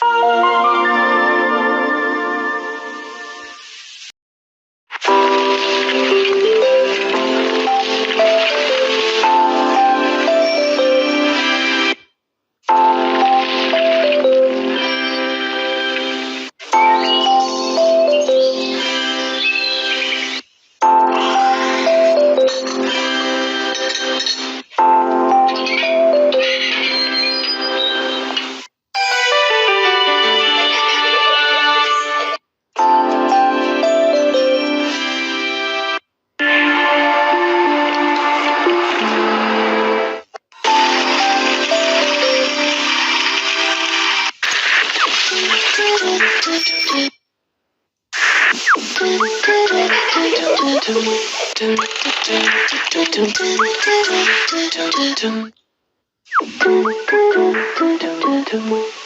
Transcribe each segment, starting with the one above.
Bye. do do do do do do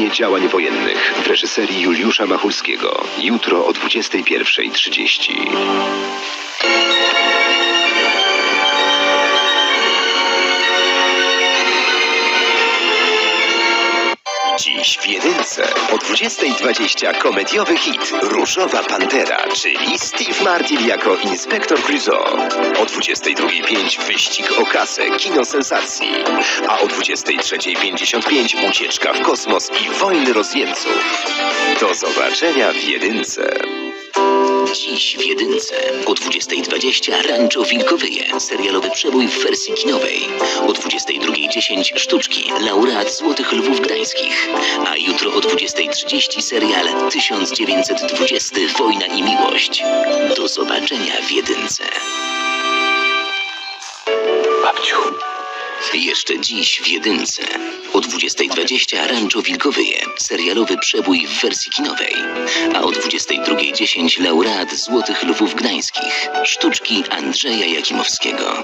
Przerwanie działań wojennych w reżyserii Juliusza Machulskiego. Jutro o 21.30. jedynce o 20.20 komediowy hit Różowa Pantera, czyli Steve Martin jako inspektor Clouseau. O 22.05 wyścig o kasę, kino sensacji. A o 23.55 ucieczka w kosmos i wojny rozjemców. Do zobaczenia w jedynce. Dziś w jedynce o 20.20 Rancho Wilkowyje, serialowy przebój w wersji kinowej. O 22.10 Sztuczki, laureat Złotych Lwów Gdańskich. A jutro o 20.30 serial 1920 Wojna i Miłość. Do zobaczenia w jedynce. Babciu. Jeszcze dziś w jedynce. O 20.20 Rancho Wilkowyje, serialowy przebój w wersji kinowej. A o 22.10 laureat Złotych Lwów Gdańskich. Sztuczki Andrzeja Jakimowskiego.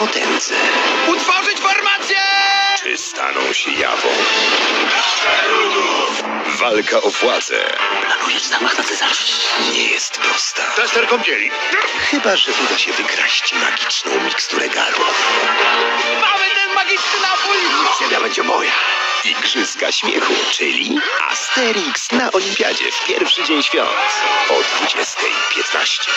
Potędze. Utworzyć formację! Czy staną się jawą? Walka o władzę Planujesz zamach na Cezarza? nie jest prosta. Tester kąpieli. Chyba, że uda się wykraść magiczną miksturę garów. Mamy ten magiczny napój! Ziemia będzie moja. Igrzyska śmiechu, czyli Asterix na Olimpiadzie w pierwszy dzień świąt o 20.15.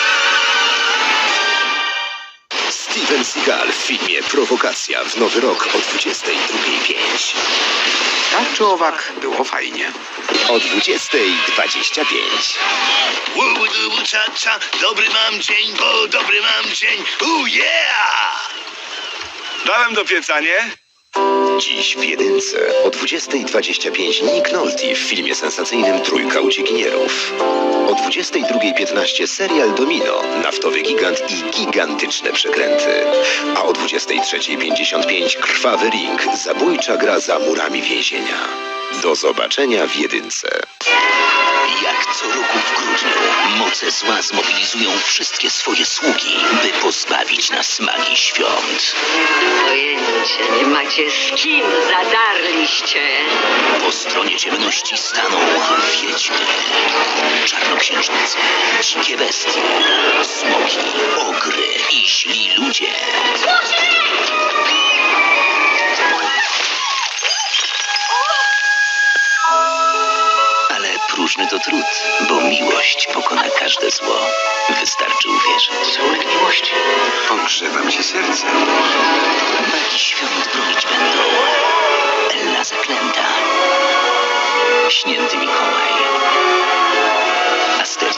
Steven Seagal w filmie Prowokacja w Nowy Rok o 22.05. Tak czy owak, było fajnie. O 20.25. Łubu, dubu, cza, cza, dobry mam dzień, bo dobry mam dzień, uh yeah! Dałem do pieca, nie? Dziś w jedynce o 20.25 Nick Nolte w filmie sensacyjnym Trójka Uciekinierów. O 22.15 serial Domino, naftowy gigant i gigantyczne przekręty. A o 23.55 Krwawy Ring, zabójcza gra za murami więzienia. Do zobaczenia w jedynce. Jak co roku w grudniu moce zła zmobilizują wszystkie swoje sługi, by pozbawić nas magii świąt. Pojęcia nie macie z kim zadarliście. Po stronie ciemności staną wiedźmy, czarnoksiężnicy, dzikie bestie, smoki, ogry i źli ludzie. Ale próżny to trud, bo miłość pokona każde zło. Wystarczy uwierzyć. Słonek miłości. Pogrzebam ci serce. Magii świąt bronić będą. Ella zaklęta. Śnięty Mikołaj.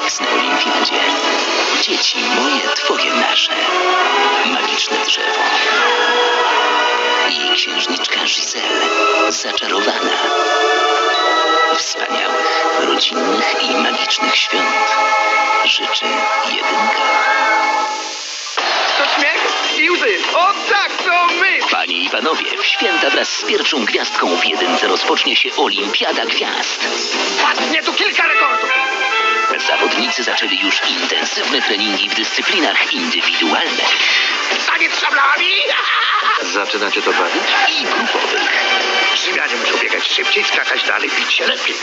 Asterix na Olimpiadzie. Dzieci moje, twoje, nasze. Magiczne drzewo. I księżniczka Giselle. Zaczarowana. Wspaniałych, rodzinnych i magicznych świąt. Życzy jedynka. To śmiech i łzy. O tak, to my! Panie i panowie, w święta wraz z pierwszą gwiazdką w jedynce rozpocznie się Olimpiada Gwiazd. Padnie tu kilka rekordów. Zawodnicy zaczęli już intensywne treningi w dyscyplinach indywidualnych Taniec szablami! Zaczynacie to bawić? i grupowych. Rzymianie muszą biegać szybciej, skakać dalej, bić się lepiej.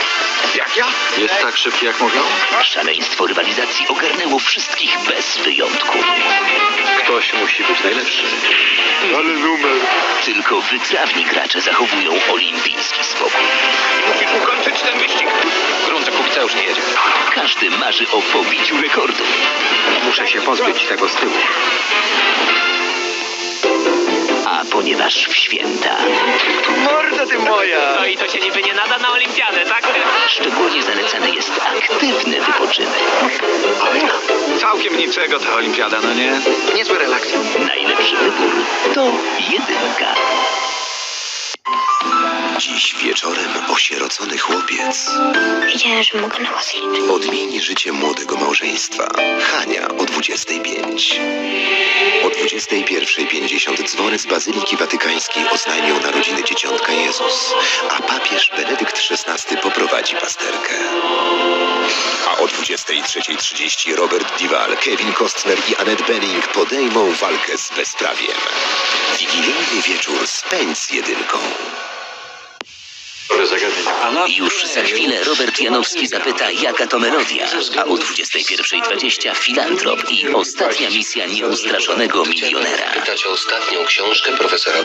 Jak ja? Jest tak szybki jak mówią? Szaleństwo rywalizacji ogarnęło wszystkich bez wyjątku. Ktoś musi być najlepszy. Ale numer. Tylko wytrawni gracze zachowują olimpijski spokój. Musisz ukończyć ten wyścig. Grunta kubica już nie jedzie. Każdy marzy o pobiciu rekordu. Muszę się pozbyć tego z tyłu. Ponieważ w święta Morda ty moja! No i to się niby nie nada na olimpiadę, tak? szczególnie zalecany jest aktywny wypoczynek. Całkiem niczego ta olimpiada, no nie? Niezły relaks. Najlepszy wybór to jedynka. Dziś wieczorem osierocony chłopiec Wiedziałem, że mogę na was liczyć. odmieni życie młodego małżeństwa. Hania o 25. O 21.50 dzwony z Bazyliki Watykańskiej oznajmią narodziny dzieciątka Jezus, a papież Benedykt XVI poprowadzi pasterkę. A o 23.30 Robert Dival, Kevin Costner i Annette Bening podejmą walkę z bezprawiem. Wigilijny wieczór spędź z jedynką. Już za chwilę Robert Janowski zapyta, jaka to melodia, a o 21.20 Filantrop i ostatnia misja nieustraszonego milionera. Czytać ostatnią książkę profesora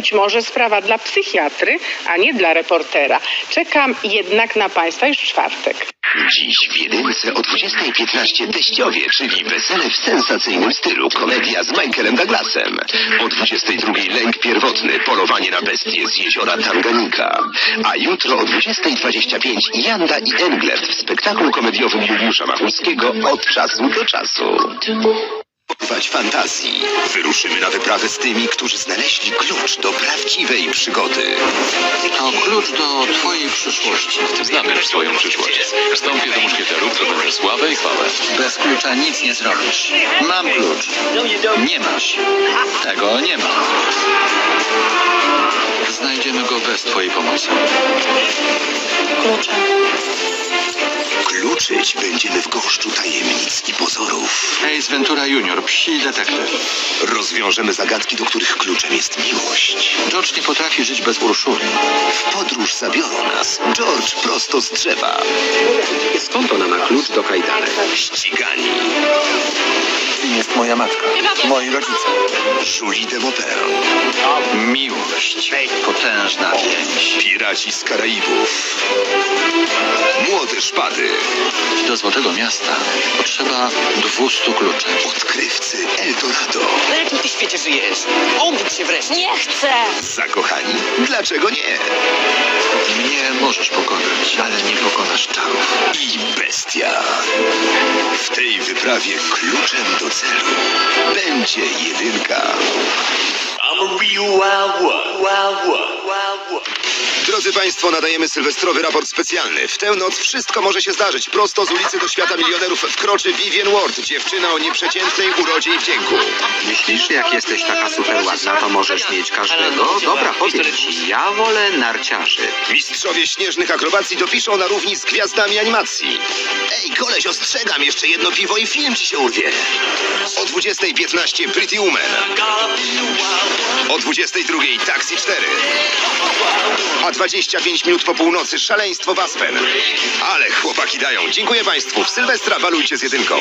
być może sprawa dla psychiatry, a nie dla reportera. Czekam jednak na Państwa już w czwartek. Dziś w jedynce o 20.15 teściowie, czyli wesele w sensacyjnym stylu, komedia z Michaelem Douglasem. O 22.00 lęk pierwotny, polowanie na bestie z jeziora Tanganika. A jutro o 20.25 Janda i Englert w spektaklu komediowym Juliusza Machulskiego od czasu do czasu. Porwać fantazji. Wyruszymy na wyprawę z tymi, którzy znaleźli klucz do prawdziwej przygody. To klucz do twojej przyszłości. Znamy już swoją przyszłość. Wstąpię do muszkieterów, zdobędę sławę i chwałę. Bez klucza nic nie zrobisz. Mam klucz. Nie masz. Tego nie ma. Znajdziemy go bez twojej pomocy. Kluczyć będziemy w gąszczu tajemnic i pozorów. Ace Ventura Junior, psi detektyw. Rozwiążemy zagadki, do których kluczem jest miłość. George nie potrafi żyć bez Urszuli. W podróż zabiorą nas George prosto z drzewa. Skąd ona ma klucz do kajdanek? Ścigani. Kim jest moja matka? Moi rodzice. Julie de Maupin. Miłość. Potężna więź. Piraci z Karaibów. Młode szpady. Do Złotego Miasta potrzeba 200 kluczy. Odkrywcy Eldorado. Na jakim ty świecie żyjesz? Obudź się wreszcie. Nie chcę! Zakochani? Dlaczego nie? Mnie możesz pokonać, ale nie pokonasz czarów. I bestia. W tej wyprawie kluczem do celu będzie jedynka. Drodzy Państwo, nadajemy sylwestrowy raport specjalny. W tę noc wszystko może się zdarzyć. Prosto z ulicy do świata milionerów wkroczy Vivian Ward, dziewczyna o nieprzeciętnej urodzie i wdzięku. Myślisz, jak jesteś taka super ładna, to możesz mieć każdego? Dobra, powiem ci, ja wolę narciarzy. Mistrzowie śnieżnych akrobacji dopiszą na równi z gwiazdami animacji. Ej, koleś, ostrzegam, jeszcze jedno piwo i film ci się urwie. O 20.15 Pretty Woman. O 22.00 Taxi 4. A 25 minut po północy Szaleństwo w Aspen. Ale chłopaki dają. Dziękuję Państwu. W Sylwestra balujcie z jedynką.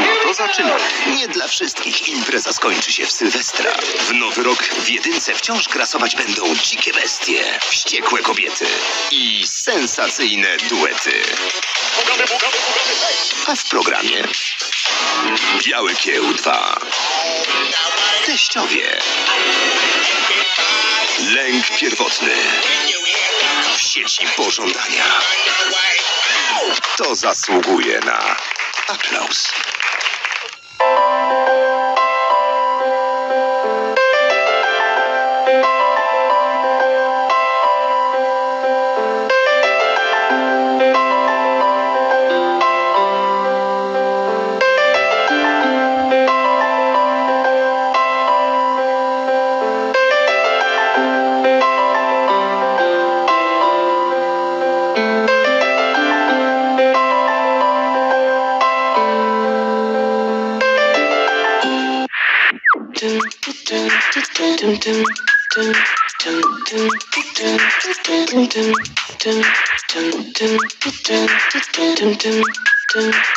No to zaczynamy. Nie dla wszystkich impreza skończy się w Sylwestra. W nowy rok w jedynce wciąż grasować będą dzikie bestie, wściekłe kobiety i sensacyjne duety. A w programie Biały Kieł 2 Teściowie pierwotny W sieci pożądania To zasługuje na aplauz. dun dun dun dun